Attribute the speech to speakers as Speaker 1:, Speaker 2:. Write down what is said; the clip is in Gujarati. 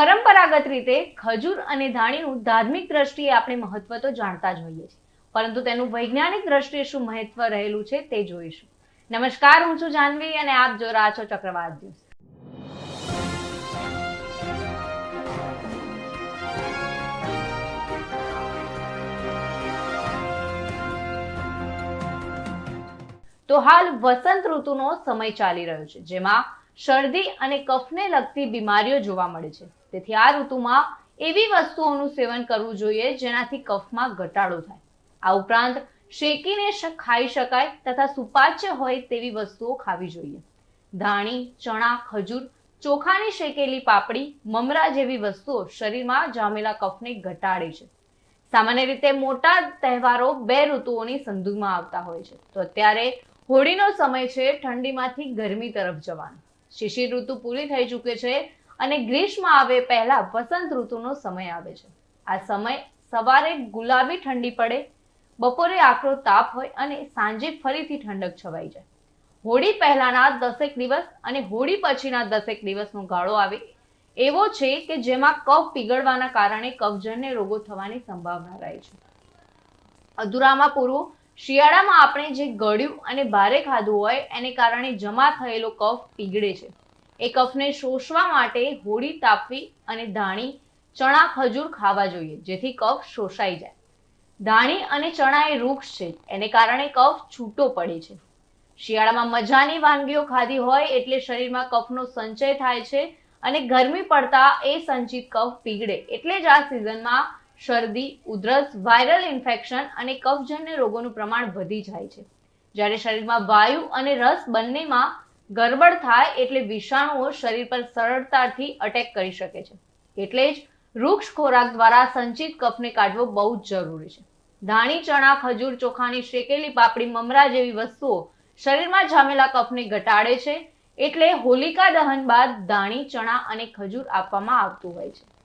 Speaker 1: પરંપરાગત રીતે ખજૂર અને ધાણીનું ધાર્મિક દ્રષ્ટિએ આપણે મહત્વ તો જાણતા જ હોઈએ છીએ. પરંતુ તેનું વૈજ્ઞાનિક દ્રષ્ટિએ શું મહત્વ રહેલું છે તે જોઈશું. નમસ્કાર, હું છું જાનવી અને આપ જો રહ્યા છો ચક્રવાત ન્યૂઝ. તો હાલ વસંત ઋતુનો સમય ચાલી રહ્યો છે, જેમાં શરદી અને કફને લગતી બીમારીઓ જોવા મળે છે. તેથી આ ઋતુમાં એવી વસ્તુઓનું સેવન કરવું જોઈએ જેનાથી કફમાં ઘટાડો થાય. આ ઉપરાંત શેકીને ખાઈ શકાય તથા સુપાચ્ય હોય તેવી વસ્તુઓ ખાવી જોઈએ. ધાણી, ચણા, ખજૂર, ચોખાની શેકેલી પાપડી, મમરા જેવી વસ્તુઓ શરીરમાં જામેલા કફને ઘટાડે છે. સામાન્ય રીતે મોટા તહેવારો બે ઋતુઓની સંધુમાં આવતા હોય છે. તો અત્યારે હોળીનો સમય છે, ઠંડીમાંથી ગરમી તરફ જવાનો. શિશિર ઋતુ પૂરી થઈ ચૂકે છે અને ગ્રીષ્મ આવે પહેલા વસંત ઋતુનો સમય આવે છે. આ સમય સવારે ગુલાબી ઠંડી પડે, બપોરે આકરો તાપ હોય અને સાંજે ફરીથી ઠંડક છવાઈ જાય. હોળી પહેલાના દસેક દિવસ અને હોળી પછીના દસેક દિવસનો ગાળો આવે એવો છે કે જેમાં કફ પીગળવાના કારણે કફજન્ય રોગો થવાની સંભાવના રહે છે. અધૂરામાં પૂરવું શિયાળામાં આપણે જે ગળ્યું અને ભારે ખાધું હોય, એને કારણે જમા થયેલો કફ પીગળે છે. એ કફને શોષવા માટે હોળી તાપવી અને ધાણી, ચણા, ખજૂર ખાવા જોઈએ, જેથી કફ શોષાઈ જાય. ધાણી અને ચણા એ વૃક્ષ છે, એને કારણે કફ છૂટો પડે છે. શિયાળામાં મજાની વાનગીઓ ખાધી હોય, એટલે શરીરમાં કફનો સંચય થાય છે અને ગરમી પડતા એ સંચિત કફ પીગળે, એટલે જ આ સિઝનમાં શરદી, ઉધરસ વાયરલ ઇન્ફેક્શન અને કફજન્ય રોગોનું પ્રમાણ વધી જાય છે. જ્યારે શરીરમાં વાયુ અને રસ બંનેમાં ગરબડ થાય એટલે વિષાણુઓ શરીર પર સરળતાથી અટેક કરી શકે છે. એટલે જ વૃક્ષ ખોરાક દ્વારા સંચિત કફને કાઢવો બહુ જ જરૂરી છે. ધાણી, ચણા, ખજૂર, ચોખાની શેકેલી પાપડી, મમરા જેવી વસ્તુઓ શરીરમાં જામેલા કફને ઘટાડે છે. એટલે હોલિકા દહન બાદ ધાણી, ચણા અને ખજૂર આપવામાં આવતું હોય છે.